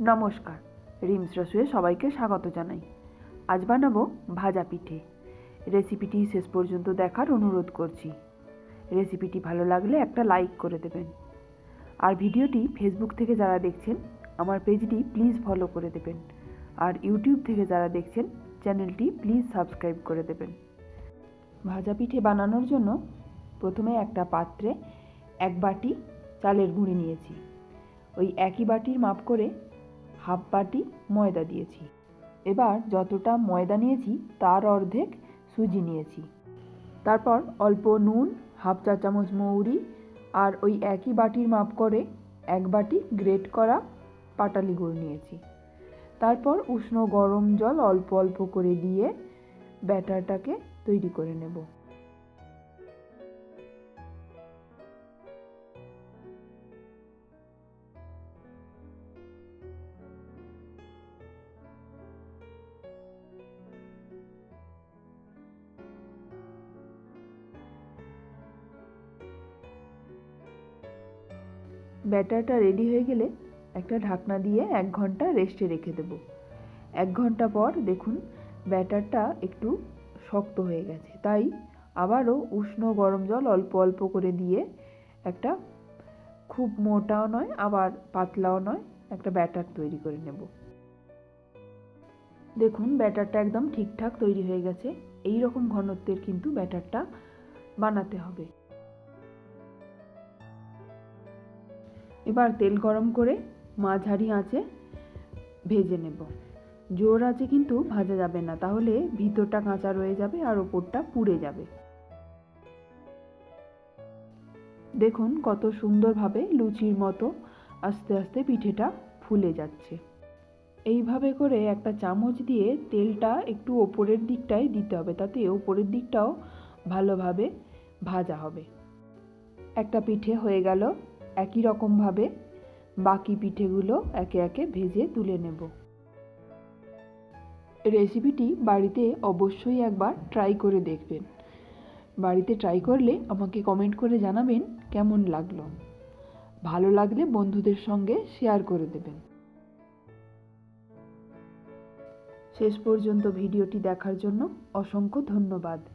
নমস্কার। রিমস রসুয়ে সবাইকে স্বাগত জানাই। আজ বানাবো ভাজা পিঠে। রেসিপিটি শেষ পর্যন্ত দেখার অনুরোধ করছি। রেসিপিটি ভালো লাগলে একটা লাইক করে দেবেন। আর ভিডিওটি ফেসবুক থেকে যারা দেখছেন, আমার পেজটি প্লিজ ফলো করে দেবেন। আর ইউটিউব থেকে যারা দেখছেন, চ্যানেলটি প্লিজ সাবস্ক্রাইব করে দেবেন। ভাজা পিঠে বানানোর জন্য প্রথমে একটা পাত্রে এক বাটি চালের গুঁড়ি নিয়েছি। ওই একই বাটির মাপ করে হাফ বাটি ময়দা দিয়েছি। এবার যতটা ময়দা নিয়েছি, তার অর্ধেক সুজি নিয়েছি। তারপর অল্প নুন, হাফ চা চামচ মৌরি আর ওই একই বাটির মাপ করে এক বাটি গ্রেট করা পাটালি গুড় নিয়েছি। তারপর উষ্ণ গরম জল অল্প অল্প করে দিয়ে ব্যাটারটাকে তৈরি করে নেব। ব্যাটারটা রেডি হয়ে গেলে একটা ঢাকনা দিয়ে এক ঘণ্টা রেস্টে রেখে দেব। এক ঘণ্টা পর দেখুন ব্যাটারটা একটু শক্ত হয়ে গেছে। তাই আবারও উষ্ণ গরম জল অল্প অল্প করে দিয়ে একটা খুব মোটাও নয়, আবার পাতলাও নয়, একটা ব্যাটার তৈরি করে নেব। দেখুন ব্যাটারটা একদম ঠিকঠাক তৈরি হয়ে গেছে। এই রকম ঘনত্বের কিন্তু ব্যাটারটা বানাতে হবে। এবার তেল গরম করে মাঝারি আঁচে ভেজে নেব। জোর আছে কিন্তু ভাজা যাবে না, তাহলে ভিতরটা কাঁচা রয়ে যাবে আর ওপরটা পুড়ে যাবে। দেখুন কত সুন্দরভাবে লুচির মতো আস্তে আস্তে পিঠেটা ফুলে যাচ্ছে। এইভাবে করে একটা চামচ দিয়ে তেলটা একটু ওপরের দিকটায় দিতে হবে, তাতে ওপরের দিকটাও ভালোভাবে ভাজা হবে। একটা পিঠে হয়ে গেল একই রকমভাবে বাকি পিঠেগুলো একে একে ভেজে তুলে নেব। রেসিপিটি বাড়িতে অবশ্যই একবার ট্রাই করে দেখবেন। বাড়িতে ট্রাই করলে আমাকে কমেন্ট করে জানাবেন কেমন লাগল। ভালো লাগলে বন্ধুদের সঙ্গে শেয়ার করে দেবেন। শেষ পর্যন্ত ভিডিওটি দেখার জন্য অসংখ্য ধন্যবাদ।